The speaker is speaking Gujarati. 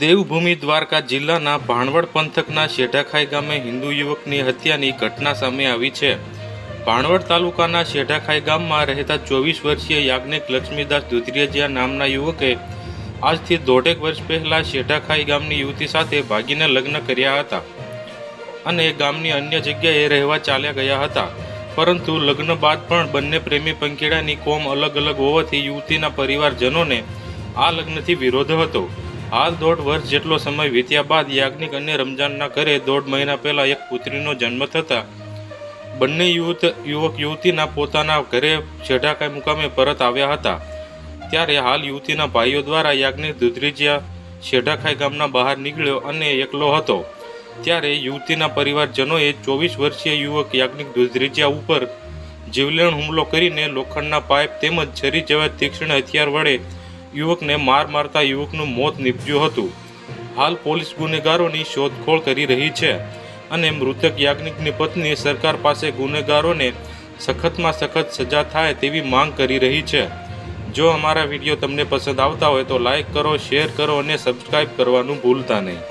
દેવભૂમિ દ્વારકા જિલ્લાના ભાણવડ પંથકના શેઢાખાઈ ગામે હિન્દુ યુવકની હત્યાની ઘટના સામે આવી છે. ભાણવડ તાલુકાના શેઢાખાઈ ગામમાં રહેતા ચોવીસ વર્ષીય યાજ્ઞિક લક્ષ્મીદાસ દુધરેજિયા નામના યુવકે આજથી દોઢેક વર્ષ પહેલાં શેઢાખાઈ ગામની યુવતી સાથે ભાગીને લગ્ન કર્યા હતા અને ગામની અન્ય જગ્યાએ રહેવા ચાલ્યા ગયા હતા. પરંતુ લગ્ન બાદ પણ બંને પ્રેમી પંખેડાની કોમ અલગ અલગ હોવાથી યુવતીના પરિવારજનોને આ લગ્નથી વિરોધ હતો. હાલ દોઢ વર્ષ જેટલો સમય વીત્યા બાદ યાજ્ઞિક અને રમજાનના ઘરે દોઢ મહિના પહેલાં એક પુત્રીનો જન્મ થતા બંને યુવત, યુવક યુવતીના પોતાના ઘરે શેઢાકાઈ મુકામે પરત આવ્યા હતા. ત્યારે હાલ યુવતીના ભાઈઓ દ્વારા યાજ્ઞિક દુધરીજિયા શેઢાખાઈ ગામના બહાર નીકળ્યો અને એકલો હતો. ત્યારે યુવતીના પરિવારજનોએ ચોવીસ વર્ષીય યુવક યાજ્ઞિક દુધરીજિયા ઉપર જીવલેણ હુમલો કરીને લોખંડના પાઇપ તેમજ છરી જેવા તીક્ષ્ણ હથિયાર વડે યુવકને માર મારતા યુવકનું મોત નીપજ્યું હતું. હાલ પોલીસ ગુનેગારોની શોધખોળ કરી રહી છે અને મૃતક યાજ્ઞિકની પત્ની સરકાર પાસે ગુનેગારોને સખતમાં સખત સજા થાય તેવી માંગ કરી રહી છે. જો અમારા વીડિયો તમને પસંદ આવતા હોય તો લાઈક કરો, શેર કરો અને સબસ્ક્રાઈબ કરવાનું ભૂલતા નહીં.